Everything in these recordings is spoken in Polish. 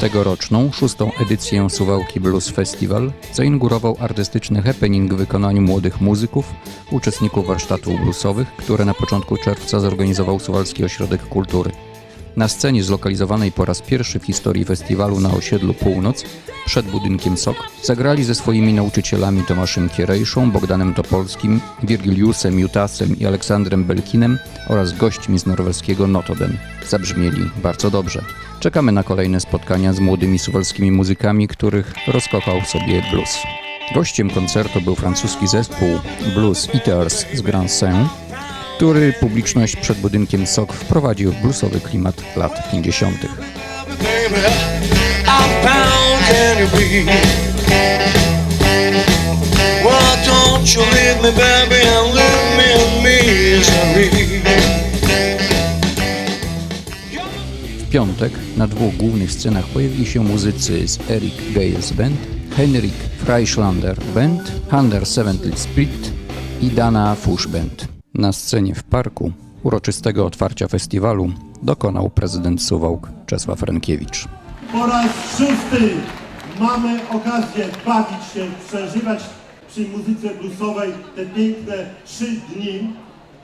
Tegoroczną, szóstą edycję Suwałki Blues Festival zainaugurował artystyczny happening w wykonaniu młodych muzyków, uczestników warsztatów bluesowych, które na początku czerwca zorganizował Suwalski Ośrodek Kultury. Na scenie zlokalizowanej po raz pierwszy w historii festiwalu na osiedlu Północ, przed budynkiem SOK, zagrali ze swoimi nauczycielami Tomaszem Kierejszą, Bogdanem Topolskim, Wirgiliusem Jutasem i Aleksandrem Belkinem oraz gośćmi z norweskiego Notoden. Zabrzmieli bardzo dobrze. Czekamy na kolejne spotkania z młodymi suwalskimi muzykami, których rozkochał sobie blues. Gościem koncertu był francuski zespół Blues Eaters z Grand Saint, który publiczność przed budynkiem SOK wprowadził w bluesowy klimat lat 50. Baby, how bound can you be? Why don't you leave me, baby, and leave me in misery? W piątek na dwóch głównych scenach pojawili się muzycy z Eric Gales Band, Henrik Freischlander Band, Hunter Seventh Split i Dana Fush Band. Na scenie w parku uroczystego otwarcia festiwalu dokonał prezydent Suwałk Czesław Renkiewicz. Po raz szósty mamy okazję bawić się, przeżywać przy muzyce bluesowej te piękne trzy dni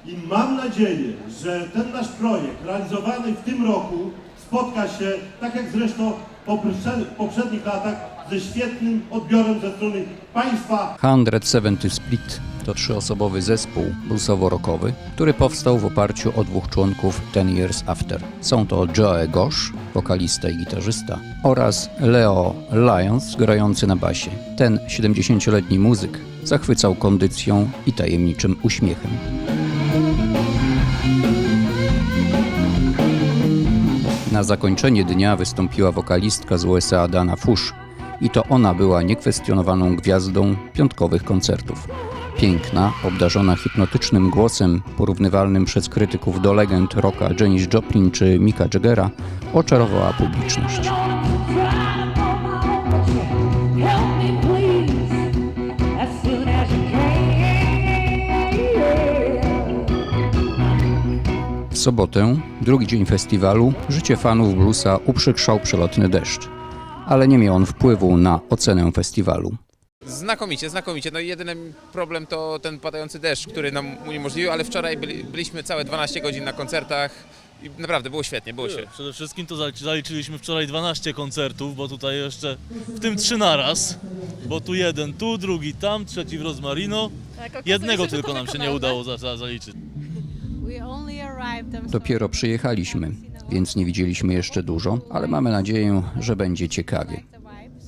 i mam nadzieję, że ten nasz projekt realizowany w tym roku spotka się, tak jak zresztą w poprze- poprzednich latach, ze świetnym odbiorem ze strony Państwa 170 Split to trzyosobowy zespół bluesowo-rockowy, który powstał w oparciu o dwóch członków Ten Years After. Są to Joe Gosh, wokalista i gitarzysta, oraz Leo Lyons, grający na basie. Ten 70-letni muzyk zachwycał kondycją i tajemniczym uśmiechem. Na zakończenie dnia wystąpiła wokalistka z USA Dana Fush i to ona była niekwestionowaną gwiazdą piątkowych koncertów. Piękna, obdarzona hipnotycznym głosem, porównywalnym przez krytyków do legend rocka Janis Joplin czy Mika Jaggera, oczarowała publiczność. W sobotę, drugi dzień festiwalu, życie fanów bluesa uprzykrzał przelotny deszcz. Ale nie miał on wpływu na ocenę festiwalu. Znakomicie, znakomicie. No jedyny problem to ten padający deszcz, który nam uniemożliwił, ale wczoraj byli, byliśmy całe 12 godzin na koncertach i naprawdę było świetnie, było świetnie. Przede wszystkim to zali- zaliczyliśmy wczoraj 12 koncertów, bo tutaj jeszcze w tym trzy naraz, bo tu jeden, tu drugi, tam, trzeci w Rozmarino. Tak, okazuje Jednego że to tylko nam się nie udało za, za, zaliczyć. Dopiero przyjechaliśmy, więc nie widzieliśmy jeszcze dużo, ale mamy nadzieję, że będzie ciekawie.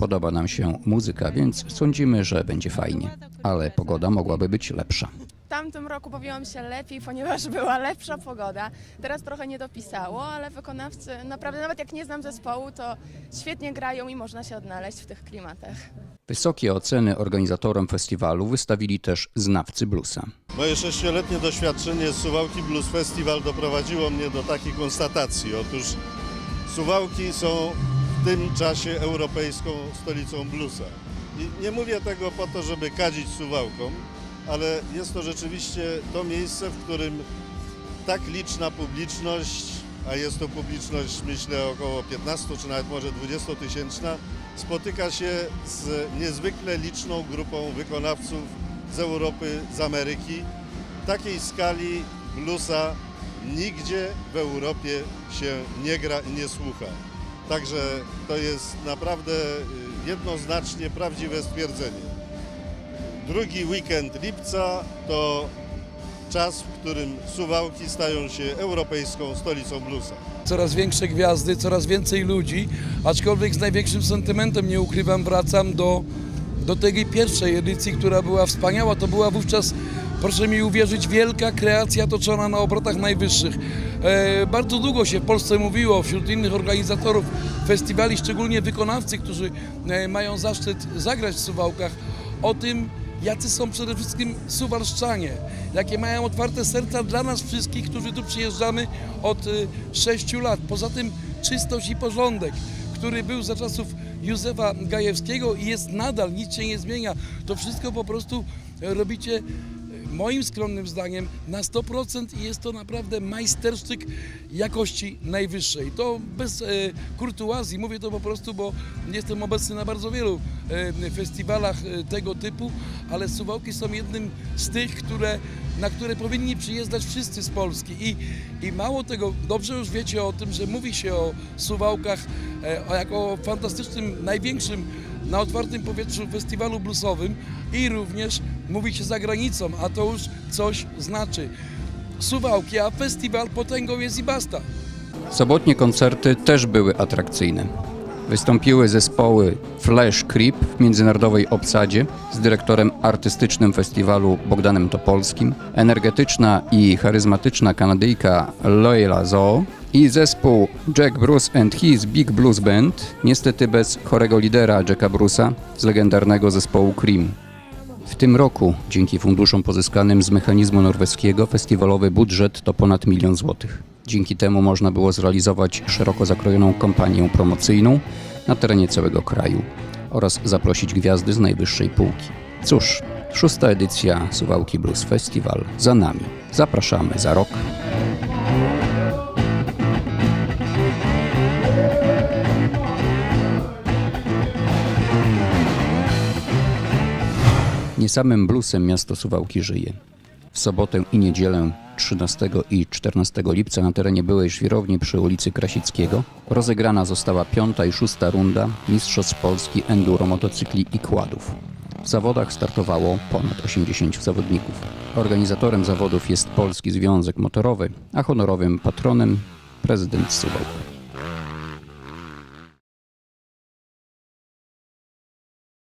Podoba nam się muzyka, więc sądzimy, że będzie fajnie. Ale pogoda mogłaby być lepsza. W tamtym roku bawiłam się lepiej, ponieważ była lepsza pogoda. Teraz trochę nie dopisało, ale wykonawcy naprawdę, nawet jak nie znam zespołu, to świetnie grają i można się odnaleźć w tych klimatach. Wysokie oceny organizatorom festiwalu wystawili też znawcy bluesa. Moje sześcioletnie doświadczenie z Suwałki Blues Festival doprowadziło mnie do takiej konstatacji. Otóż Suwałki są w tym czasie europejską stolicą bluesa. I nie mówię tego po to, żeby kadzić Suwałkom, ale jest to rzeczywiście to miejsce, w którym tak liczna publiczność, a jest to publiczność myślę około 15 czy nawet może 20 tysięczna, spotyka się z niezwykle liczną grupą wykonawców z Europy, z Ameryki. Takiej skali bluesa nigdzie w Europie się nie gra i nie słucha. Także to jest naprawdę y, jednoznacznie prawdziwe stwierdzenie. Drugi weekend lipca to czas, w którym Suwałki stają się europejską stolicą bluesa. coraz większe gwiazdy, coraz więcej ludzi, aczkolwiek z największym sentymentem, nie ukrywam, wracam do, do tej pierwszej edycji, która była wspaniała. To była wówczas, proszę mi uwierzyć, wielka kreacja toczona na obrotach najwyższych. E, bardzo długo się w Polsce mówiło wśród innych organizatorów festiwali, szczególnie wykonawcy, którzy e, mają zaszczyt zagrać w Suwałkach, o tym, jacy są przede wszystkim suwalszczanie, jakie mają otwarte serca dla nas wszystkich, którzy tu przyjeżdżamy od y, sześciu lat. Poza tym czystość i porządek, który był za czasów Józefa Gajewskiego i jest nadal, nic się nie zmienia. To wszystko po prostu robicie moim skromnym zdaniem na 100% i jest to naprawdę majstersztyk jakości najwyższej. To bez e, kurtuazji, mówię to po prostu, bo jestem obecny na bardzo wielu e, festiwalach e, tego typu, ale Suwałki są jednym z tych, które, na które powinni przyjeżdżać wszyscy z Polski. I, I mało tego, dobrze już wiecie o tym, że mówi się o Suwałkach e, jako o fantastycznym, największym na otwartym powietrzu festiwalu bluesowym i również mówi się za granicą, a to już coś znaczy. Suwałki, a festiwal potęgą jest i basta. Sobotnie koncerty też były atrakcyjne. Wystąpiły zespoły Flash Creep w międzynarodowej obsadzie z dyrektorem artystycznym festiwalu Bogdanem Topolskim, energetyczna i charyzmatyczna Kanadyjka Loyola Zoo i zespół Jack Bruce and His Big Blues Band, niestety bez chorego lidera Jacka Bruce'a z legendarnego zespołu Cream. W tym roku, dzięki funduszom pozyskanym z mechanizmu norweskiego, festiwalowy budżet to ponad milion złotych. Dzięki temu można było zrealizować szeroko zakrojoną kampanię promocyjną na terenie całego kraju oraz zaprosić gwiazdy z najwyższej półki. Cóż, szósta edycja Suwałki Blues Festival za nami. Zapraszamy za rok. Nie samym bluesem miasto Suwałki żyje. W sobotę i niedzielę 13 i 14 lipca na terenie byłej żwirowni przy ulicy Krasickiego rozegrana została piąta i szósta runda Mistrzostw Polski Enduro Motocykli i Kładów. W zawodach startowało ponad 80 zawodników. Organizatorem zawodów jest Polski Związek Motorowy, a honorowym patronem prezydent Suwałk.